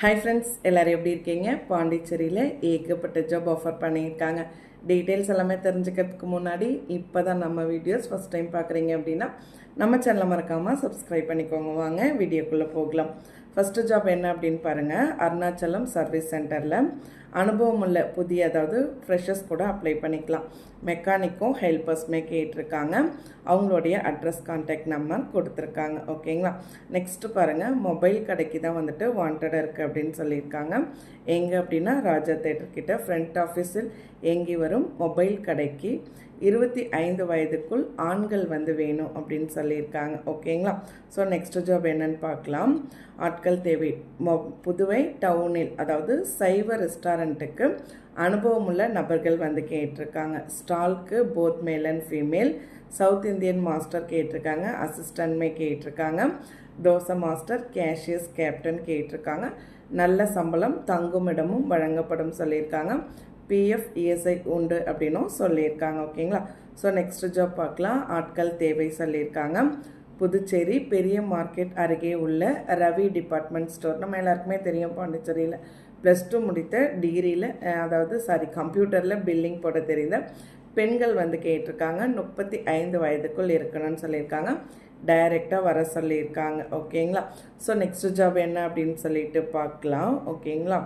Hi friends எல்லோரும் எப்படி இருக்கீங்க? பாண்டிச்சேரியில் ஏகப்பட்ட ஜாப் ஆஃபர் பண்ணியிருக்காங்க. டீட்டெயில்ஸ் எல்லாமே தெரிஞ்சுக்கிறதுக்கு முன்னாடி இப்போ தான் நம்ம வீடியோஸ் ஃபஸ்ட் டைம் பார்க்குறீங்க அப்படின்னா நம்ம சேனலை மறக்காமல் சப்ஸ்கிரைப் பண்ணிக்கோங்க. வாங்க வீடியோக்குள்ளே போகலாம். ஃபஸ்ட்டு ஜாப் என்ன அப்படின்னு பாருங்கள் அருணாச்சலம் சர்வீஸ் சென்டரில் அனுபவம் உள்ள புதிய அதாவது ஃப்ரெஷர்ஸ் கூட அப்ளை பண்ணிக்கலாம். மெக்கானிக்கும் ஹெல்பர்ஸுமே கேட்டிருக்காங்க. அவங்களுடைய அட்ரஸ் கான்டாக்ட் நம்பர் கொடுத்துருக்காங்க. ஓகேங்களா நெக்ஸ்ட்டு பாருங்கள் மொபைல் கடைக்கு தான் வந்துட்டு வாண்டடாக இருக்குது அப்படின்னு சொல்லியிருக்காங்க. எங்கே அப்படின்னா ராஜா தேட்டர்கிட்ட ஃப்ரண்ட் ஆஃபீஸில் இயங்கி வரும் மொபைல் கடைக்கு இருபத்தி ஐந்து வயதுக்குள் ஆண்கள் வந்து வேணும் அப்படின்னு சொல்லியிருக்காங்க. ஓகேங்களா ஸோ நெக்ஸ்ட் ஜாப் என்னன்னு பார்க்கலாம். ஆட்கள் தேவை. மொ புதுவை டவுனில் அதாவது சைவ ரெஸ்டாரண்ட்டுக்கு அனுபவமுள்ள நபர்கள் வந்து கேட்டிருக்காங்க. ஸ்டால்க்கு both male and female south Indian master கேட்டிருக்காங்க. அசிஸ்டன்ட்மே கேட்டிருக்காங்க. தோசை மாஸ்டர் கேஷியஸ் கேப்டன் கேட்டிருக்காங்க. நல்ல சம்பளம் தங்குமிடமும் வழங்கப்படும் சொல்லியிருக்காங்க. பிஎஃப் இஎஸ்ஐ உண்டு அப்படின்னும் சொல்லியிருக்காங்க. ஓகேங்களா ஸோ நெக்ஸ்ட் ஜாப் பார்க்கலாம். ஆட்கள் தேவை சொல்லியிருக்காங்க. புதுச்சேரி பெரிய மார்க்கெட் அருகே உள்ள ரவி டிபார்ட்மெண்ட் ஸ்டோர். நம்ம எல்லாருக்குமே தெரியும் பாண்டிச்சேரியில் ப்ளஸ் டூ முடித்த டிகிரியில் அதாவது சாரி கம்ப்யூட்டரில் பில்லிங் போட தெரிந்த பெண்கள் வந்து கேட்டிருக்காங்க. முப்பத்தி ஐந்து வயதுக்குள் இருக்கணும்னு சொல்லியிருக்காங்க. டைரெக்டாக வர சொல்லியிருக்காங்க. ஓகேங்களா ஸோ நெக்ஸ்ட் ஜாப் என்ன அப்படின்னு சொல்லிட்டு பார்க்கலாம். ஓகேங்களா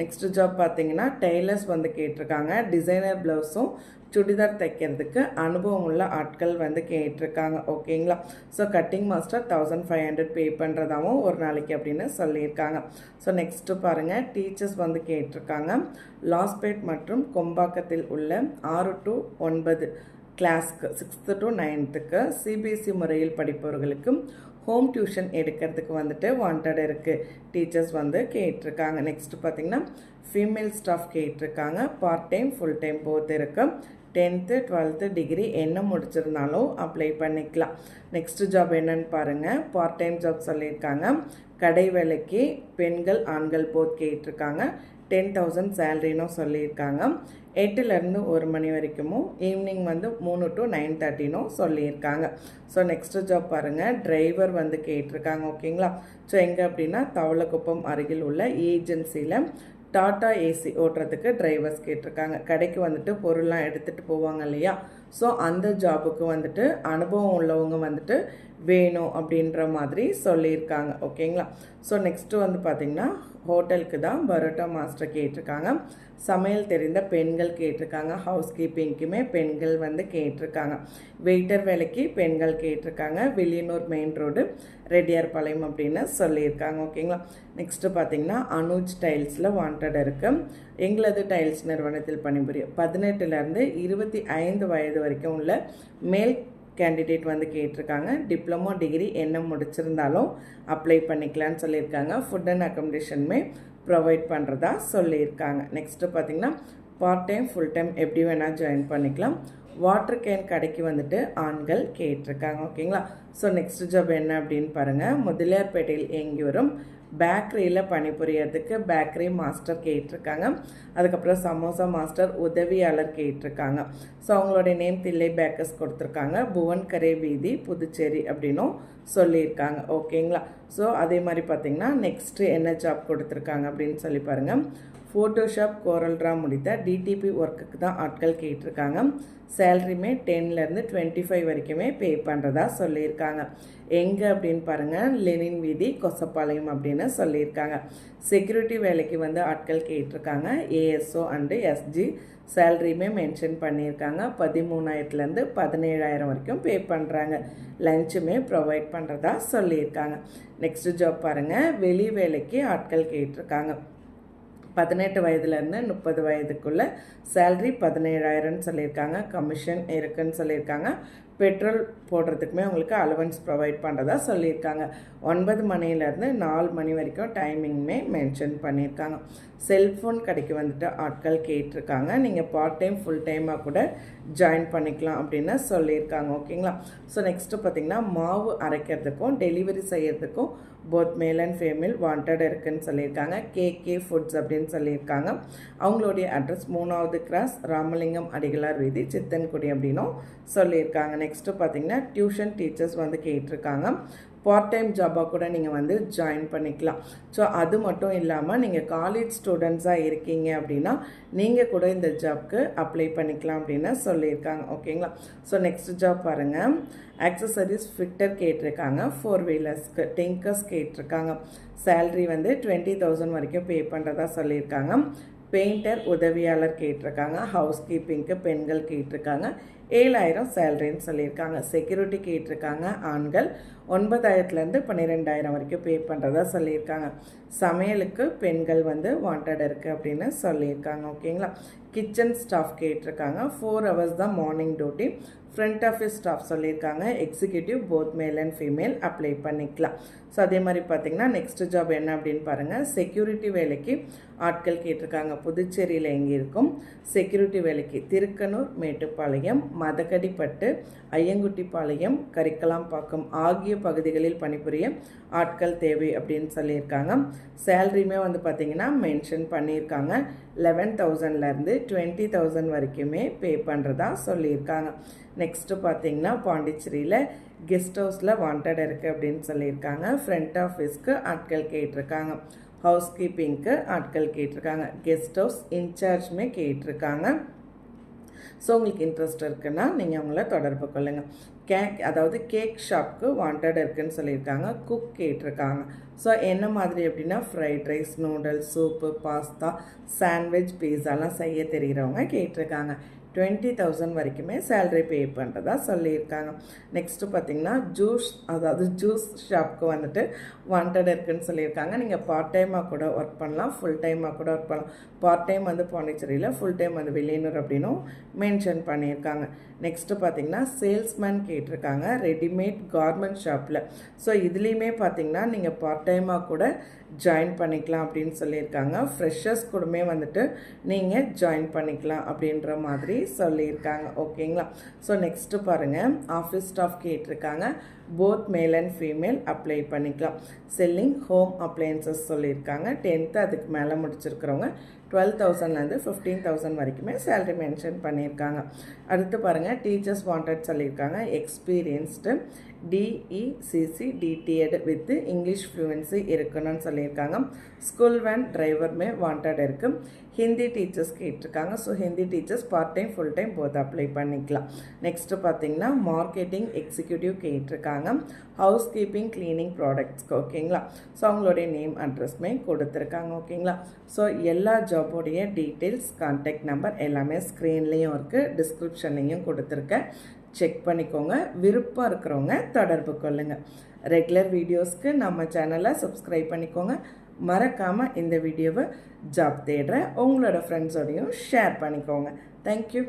நெக்ஸ்ட் ஜாப் பார்த்தீங்கன்னா டெய்லர்ஸ் வந்து கேட்டிருக்காங்க. டிசைனர் ப்ளவுஸும் சுடிதார் தைக்கிறதுக்கு அனுபவம் உள்ள ஆட்கள் வந்து கேட்டிருக்காங்க. ஓகேங்களா so cutting master thousand five hundred pay பண்ணுறதாவும் ஒரு நாளைக்கு அப்படின்னு சொல்லியிருக்காங்க. ஸோ நெக்ஸ்ட்டு பாருங்கள் டீச்சர்ஸ் வந்து கேட்டிருக்காங்க. லாஸ்பேட் மற்றும் கொம்பாக்கத்தில் உள்ள ஆறு டு ஒன்பது கிளாஸ்க்கு சிக்ஸ்த்து டு நைன்த்துக்கு சிபிஎஸ்சி முறையில் படிப்பவர்களுக்கும் ஹோம் டியூஷன் எடுக்கிறதுக்கு வந்துட்டு வாண்டட் இருக்குது டீச்சர்ஸ் வந்து கேட்டிருக்காங்க. நெக்ஸ்ட்டு பார்த்திங்கன்னா ஃபீமேல் ஸ்டாஃப் கேட்டிருக்காங்க. Part time full time both இருக்குது டென்த்து டுவெல்த்து டிகிரி என்ன முடிச்சிருந்தாலும் அப்ளை பண்ணிக்கலாம். நெக்ஸ்ட்டு ஜாப் என்னன்னு பாருங்கள் பார்ட் டைம் ஜாப் சொல்லியிருக்காங்க. கடை வேலைக்கு பெண்கள் ஆண்கள் போத் கேட்டிருக்காங்க. டென் தௌசண்ட் சேலரினும் சொல்லியிருக்காங்க. எட்டுலேருந்து ஒரு மணி வரைக்கும் ஈவினிங் வந்து மூணு டு நைன் தேர்ட்டினும் சொல்லியிருக்காங்க. ஸோ நெக்ஸ்ட்டு ஜாப் பாருங்கள் டிரைவர் வந்து கேட்டிருக்காங்க ஓகேங்களா ஸோ எங்கே அப்படின்னா தவளக்குப்பம் அருகில் உள்ள ஏஜென்சியில் டாட்டா ஏசி ஓட்டுறதுக்கு டிரைவர்ஸ் கேட்டிருக்காங்க. கடைக்கு வந்துட்டு பொருள்லாம் எடுத்துகிட்டு போவாங்க இல்லையா? ஸோ அந்த ஜாபுக்கு வந்துட்டு அனுபவம் உள்ளவங்க வந்துட்டு வேணும் அப்படின்ற மாதிரி சொல்லியிருக்காங்க. ஓகேங்களா ஸோ நெக்ஸ்ட்டு வந்து பார்த்திங்கன்னா ஹோட்டலுக்கு தான் பரோட்டா மாஸ்டர் கேட்டிருக்காங்க. சமையல் தெரிந்த பெண்கள் கேட்டிருக்காங்க. ஹவுஸ் கீப்பிங்க்குமே பெண்கள் வந்து கேட்டிருக்காங்க. வெயிட்டர் வேலைக்கு பெண்கள் கேட்டிருக்காங்க. வில்லியனூர் மெயின் ரோடு ரெட்டியார்பாளையம் அப்படின்னு சொல்லியிருக்காங்க. ஓகேங்களா? நெக்ஸ்ட்டு பார்த்தீங்கன்னா அனுஜ் டைல்ஸில் வாண்டட் இருக்குது எங்களது டைல்ஸ் நிறுவனத்தில் பணிபுரியும். பதினெட்டுலேருந்து இருபத்தி ஐந்து வயது வரைக்கும் உள்ள மேல் கேண்டிடேட் வந்து கேட்டிருக்காங்க. டிப்ளமோ டிகிரி என்ன முடிச்சிருந்தாலும் அப்ளை பண்ணிக்கலான்னு சொல்லியிருக்காங்க. ஃபுட் அண்ட் அக்கமடேஷனுமே ப்ரொவைட் பண்ணுறதா சொல்லியிருக்காங்க. நெக்ஸ்ட்டு பார்த்திங்கன்னா பார்ட் டைம் ஃபுல் டைம் எப்படி வேணால் ஜாயின் பண்ணிக்கலாம். வாட்டர் கேன் கடைக்கு வந்துட்டு ஆண்கள் கேட்டிருக்காங்க. ஓகேங்களா ஸோ நெக்ஸ்ட் ஜாப் என்ன அப்படின்னு பாருங்கள் முதலியார்பேட்டையில் இயங்கி வரும் பேக்கரியில் பணிபுரியறதுக்கு பேக்கரி மாஸ்டர் கேட்டிருக்காங்க. அதுக்கப்புறம் சமோசா மாஸ்டர் உதவியாளர் கேட்டிருக்காங்க. ஸோ அவங்களுடைய நேம் தில்லை பேக்கர்ஸ் கொடுத்துருக்காங்க. புவன் கரே வீதி புதுச்சேரி அப்படின்னும் சொல்லியிருக்காங்க. ஓகேங்களா ஸோ அதே மாதிரி பார்த்தீங்கன்னா நெக்ஸ்ட்டு என்ன ஜாப் கொடுத்துருக்காங்க அப்படின்னு சொல்லி பாருங்கள் ஃபோட்டோஷாப் கோரல்ரா முடித்த டிடிபி ஒர்க்குக்கு தான் ஆட்கள் கேட்டிருக்காங்க. சேலரியுமே டென்லேருந்து டுவெண்ட்டி ஃபைவ் வரைக்குமே பே பண்ணுறதா சொல்லியிருக்காங்க. எங்கே அப்படின்னு பாருங்கள் லெனின் வீதி கொசப்பாளையம் அப்படின்னு சொல்லியிருக்காங்க. செக்யூரிட்டி வேலைக்கு வந்து ஆட்கள் கேட்டிருக்காங்க. ஏஎஸ்ஓ அண்டு எஸ்ஜி சேலரியுமே மென்ஷன் பண்ணியிருக்காங்க. பதிமூணாயிரத்துலேருந்து பதினேழாயிரம் வரைக்கும் பே பண்ணுறாங்க லஞ்சுமே ப்ரொவைட் பண்ணுறதா சொல்லியிருக்காங்க. நெக்ஸ்ட் ஜாப் பாருங்கள் வெளி வேலைக்கு ஆட்கள் கேட்டிருக்காங்க. பதினெட்டு வயதுலேருந்து முப்பது வயதுக்குள்ளே சேல்ரி பதினேழாயிரம்னு சொல்லியிருக்காங்க. கமிஷன் இருக்குன்னு சொல்லியிருக்காங்க. பெட்ரோல் போடுறதுக்குமே அவங்களுக்கு அலவன்ஸ் ப்ரொவைட் பண்ணுறதா சொல்லியிருக்காங்க. ஒன்பது மணிலேருந்து நாலு மணி வரைக்கும் டைமிங்குமே மென்ஷன் பண்ணியிருக்காங்க. செல்ஃபோன் கடைக்கு வந்துட்டு ஆட்கள் கேட்டிருக்காங்க. நீங்கள் பார்ட் டைம் ஃபுல் டைமாக கூட ஜாயின் பண்ணிக்கலாம் அப்படின்னு சொல்லியிருக்காங்க. ஓகேங்களா ஸோ நெக்ஸ்ட்டு பார்த்திங்கன்னா மாவு அரைக்கிறதுக்கும் delivery செய்கிறதுக்கும் both male and female wanted இருக்குன்னு சொல்லியிருக்காங்க. கேகே ஃபுட்ஸ் அப்படின்னு சொல்லியிருக்காங்க. அவங்களுடைய அட்ரஸ் மூணாவது கிராஸ் ராமலிங்கம் அடிகளார் வீதி சித்தன்குடி அப்படின்னும் சொல்லியிருக்காங்க. நெக்ஸ்ட்டு பார்த்தீங்கன்னா டியூஷன் டீச்சர்ஸ் வந்து கேட்டிருக்காங்க. பார்ட் டைம் ஜாபாக கூட நீங்கள் வந்து ஜாயின் பண்ணிக்கலாம். ஸோ அது மட்டும் இல்லாமல் நீங்கள் காலேஜ் ஸ்டூடெண்ட்ஸாக இருக்கீங்க அப்படின்னா நீங்கள் கூட இந்த ஜாப்க்கு அப்ளை பண்ணிக்கலாம் அப்படின்னு சொல்லியிருக்காங்க. ஓகேங்களா ஸோ நெக்ஸ்ட் ஜாப் பாருங்கள் ஆக்சசரிஸ் ஃபிட்டர் கேட்டிருக்காங்க. ஃபோர் வீலர்ஸ்க்கு டிங்கர்ஸ் கேட்டிருக்காங்க. சேல்ரி வந்து டுவெண்ட்டி தௌசண்ட் வரைக்கும் பே பண்ணுறதா சொல்லியிருக்காங்க. பெயிண்டர் உதவியாளர் கேட்டிருக்காங்க. ஹவுஸ் கீப்பிங்க்கு பெண்கள் கேட்டிருக்காங்க. ஏழாயிரம் சேலரின்னு சொல்லியிருக்காங்க. செக்யூரிட்டி கேட்டிருக்காங்க ஆண்கள். ஒன்பதாயிரத்துலேருந்து பன்னிரெண்டாயிரம் வரைக்கும் பே பண்ணுறதா சொல்லியிருக்காங்க. சமையலுக்கு பெண்கள் வந்து வாண்டட் இருக்குது அப்படின்னு சொல்லியிருக்காங்க. ஓகேங்களா? கிச்சன் ஸ்டாஃப் கேட்டிருக்காங்க. ஃபோர் ஹவர்ஸ் தான் morning duty front office staff சொல்லியிருக்காங்க. Executive both male and female apply பண்ணிக்கலாம். ஸோ அதே மாதிரி பார்த்தீங்கன்னா நெக்ஸ்ட் ஜாப் என்ன அப்படின்னு பாருங்கள் செக்யூரிட்டி வேலைக்கு ஆட்கள் கேட்டிருக்காங்க. புதுச்சேரியில் எங்கே இருக்கும்? செக்யூரிட்டி வேலைக்கு திருக்கனூர் மேட்டுப்பாளையம் மதக்கடிப்பட்டு ஐயங்குட்டிப்பாளையம் கரிக்கலாம்பாக்கம் ஆகிய பகுதிகளில் பணிபுரிய ஆட்கள் தேவை அப்படின்னு சொல்லியிருக்காங்க. சேலரியுமே வந்து பார்த்திங்கன்னா மென்ஷன் பண்ணியிருக்காங்க. லெவன் தௌசண்ட்லேருந்து டுவெண்ட்டி தௌசண்ட் வரைக்குமே பே பண்ணுறதா சொல்லியிருக்காங்க. நெக்ஸ்ட்டு பார்த்தீங்கன்னா பாண்டிச்சேரியில் கெஸ்ட் ஹவுஸில் வாண்டட் இருக்குது அப்படின்னு சொல்லியிருக்காங்க. ஃப்ரண்ட் ஆஃபீஸ்க்கு ஆட்கள் கேட்டிருக்காங்க. ஹவுஸ் கீப்பிங்க்கு ஆட்கள் கேட்டிருக்காங்க. கெஸ்ட் ஹவுஸ் இன்சார்ஜுமே கேட்டிருக்காங்க. ஸோ உங்களுக்கு இன்ட்ரெஸ்ட் இருக்குன்னா நீங்கள் அவங்கள தொடர்பு கொள்ளுங்கள் கேக் அதாவது கேக் ஷாப்க்கு வாண்டட் இருக்குன்னு சொல்லியிருக்காங்க. குக் கேட்டிருக்காங்க. ஸோ என்ன மாதிரி அப்படின்னா fried rice noodles soup pasta sandwich பீஸாலாம் செய்ய தெரிகிறவங்க கேட்டிருக்காங்க. டுவெண்ட்டி தௌசண்ட் வரைக்குமே சேல்ரி பே பண்ணுறதா சொல்லியிருக்காங்க. நெக்ஸ்ட்டு பார்த்தீங்கன்னா ஜூஸ் அதாவது ஜூஸ் ஷாப்க்கு வந்துட்டு வாண்டட் இருக்குன்னு சொல்லியிருக்காங்க. நீங்கள் பார்ட் டைமாக கூட ஒர்க் பண்ணலாம் ஃபுல் டைமாக கூட ஒர்க் பண்ணலாம். பார்ட் டைம் வந்து பாண்டிச்சேரியில் ஃபுல் டைம் வந்து வெளியனூர் அப்படின்னும் மென்ஷன் பண்ணியிருக்காங்க. நெக்ஸ்ட்டு பார்த்தீங்கன்னா சேல்ஸ்மேன் கேட்டிருக்காங்க ரெடிமேட் கார்மெண்ட் ஷாப்பில் ஸோ இதுலேயுமே பார்த்தீங்கன்னா நீங்கள் பார்ட் டைமாக கூட ஜாயின் பண்ணிக்கலாம் அப்படின்னு சொல்லியிருக்காங்க. ஃப்ரெஷர்ஸ் கூடமே வந்துட்டு நீங்கள் ஜாயின் பண்ணிக்கலாம் அப்படின்ற மாதிரி சொல்லியிருக்காங்க. ஓகேங்களா ஸோ நெக்ஸ்ட்டு பாருங்கள் ஆஃபீஸ் ஸ்டாஃப் கேட்டிருக்காங்க. Both male and female apply பண்ணிக்கலாம். செல்லிங் ஹோம் அப்ளையன்சஸ் சொல்லியிருக்காங்க. டென்த்து அதுக்கு மேலே முடிச்சிருக்கிறவங்க டுவெல் தௌசண்ட்லேருந்து ஃபிஃப்டீன் தௌசண்ட் வரைக்குமே சேலரி மென்ஷன் பண்ணியிருக்காங்க. அடுத்து பாருங்கள் டீச்சர்ஸ் வாண்டட் சொல்லியிருக்காங்க experienced DECC DTEd with English fluency இருக்கணும்னு சொல்லியிருக்காங்க ஸ்கூல் வேன் டிரைவருமே வாண்டட் இருக்குது ஹிந்தி டீச்சர்ஸ் கேட்டிருக்காங்க so Hindi teachers part time full time both apply பண்ணிக்கலாம் நெக்ஸ்ட்டு பார்த்தீங்கன்னா மார்க்கெட்டிங் எக்ஸிக்யூட்டிவ் கேட்டிருக்காங்க ஹவுஸ் கீப்பிங் க்ளீனிங் ப்ராடக்ட்ஸ்க்கு ஓகேங்களா ஸோ அவங்களுடைய நேம் அட்ரஸ்மே கொடுத்துருக்காங்க ஓகேங்களா ஸோ எல்லா ஜாபோடைய டீட்டெயில்ஸ் கான்டாக்ட் நம்பர் எல்லாமே ஸ்க்ரீன்லேயும் இருக்குது டிஸ்கிரிப்ஷன்லேயும் கொடுத்துருக்கேன் செக் பண்ணிக்கோங்க. விருப்பம் இருக்கிறவங்க தொடர்பு கொள்ளுங்கள் ரெகுலர் வீடியோஸ்க்கு நம்ம சேனலை சப்ஸ்கிரைப் பண்ணிக்கோங்க. மறக்காமல் இந்த வீடியோவை ஜாப் தேடுற உங்களோட ஃப்ரெண்ட்ஸோடையும் ஷேர் பண்ணிக்கோங்க. தேங்க்யூ